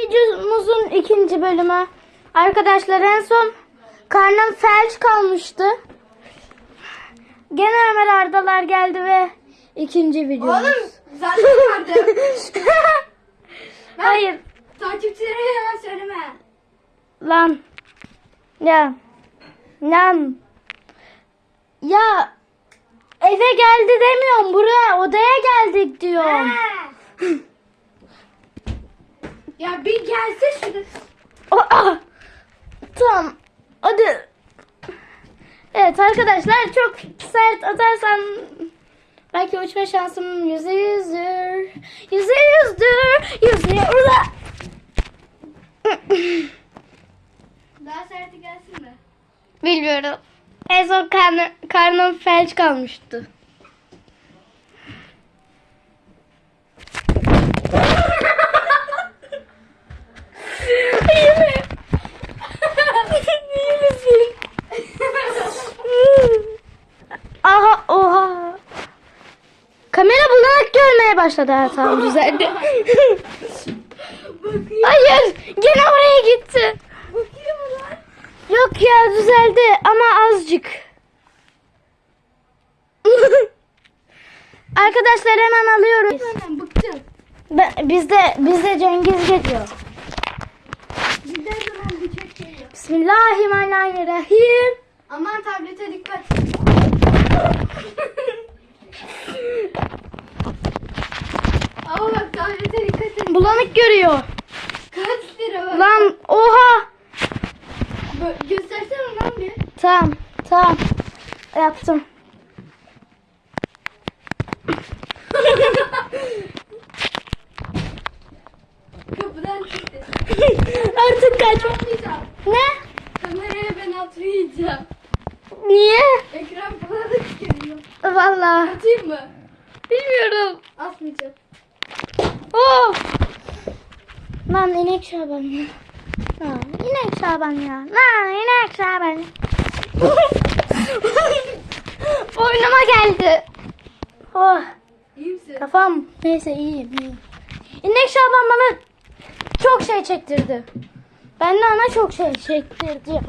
Videomuzun ikinci bölümü. Arkadaşlar en son karnım felç kalmıştı. Gene Ömer Ardalar geldi ve ikinci videomuz. Oğlum zaten vardı. Hayır Takipçilere yalan söyleme. lan. Ya. Lan. Ya eve geldi demiyorum buraya odaya geldik diyorum. He. ya bir gelse şurada. Aa! Tamam. Hadi. Evet arkadaşlar çok sert atarsan belki uçma şansım yüzde yüzdür. Yüzde yüzdür. Yüzde yüzdür. Daha serti gelsin mi? Bilmiyorum. En son karnım felç kalmıştı. İyi mi? İyi misin? Aha oha. Kamera bulanık görmeye başladı. Ha, tamam düzeldi. Hayır gene oraya gitti. Yok ya düzeldi ama azıcık. Arkadaşlar hemen alıyoruz. Hemen bıktım. Ben- Bizde bizde Cengiz geliyor. Bizden zaman yok. Bismillahirrahmanirrahim. Aman tablete dikkat. Ama bak tablete dikkat et. Bulanık görüyor. Kaç lira bak. Lan oha. Bö- Göstersene lan bir. Tamam tamam. Yaptım. Kapıdan çıktı. Artık kaç. Atmayacağım. Ne? Kameraya ben atmayacağım. Niye? Ekran da çıkarıyor. Vallahi Atayım mı? bilmiyorum. Atmayacağım. Lan inek Şaban ya. Ha, inek Şaban ya. Lan inek Şaban. Boynuma geldi. Oh İyi misin? kafam. Neyse iyiyim iyiyim. İnek Şaban bana çok şey çektirdi. Ben de ona çok şey çektirdi.